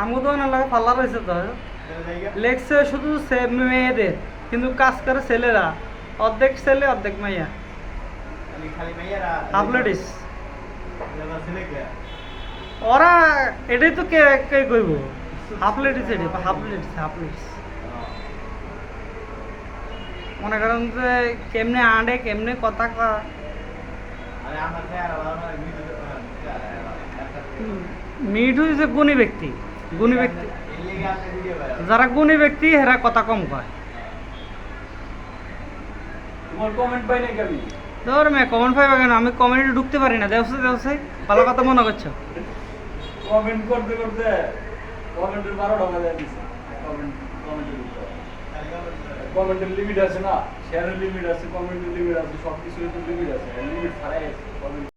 আমগো তো না লাগে পাল্লা রয়েছে তো। শুধু মেয়েদের কিন্তু কাজ করে ছেলেরা। অর্ধেক ছেলে ওরা এটাই তো কে কে কইব? হাফ লেডিস এটি হাফ লেডিস হাফ লেডিস মনে করেন যে কেমনে আঁড়ে কেমনে কথা কয়। মিঠু হচ্ছে গুণী ব্যক্তি গুণী ব্যক্তি। যারা গুণী ব্যক্তি হেরা কথা কম কয়। ধর মে কমেন্ট পাইবা কেন? আমি কমেন্টে ঢুকতে পারি না। দেবসে দেবসে ভালো কথা মনে করছ? কমেন্ট করতে করতে কমেন্টের বারোটা বাজে দিছে। কমেন্ট কমেন্টের লিমিট আছে না? শেয়ারের লিমিট আছে কমেন্টের লিমিট আছে সব কিছুর লিমিট আছে। লিমিট ছাড়াই কমেন্ট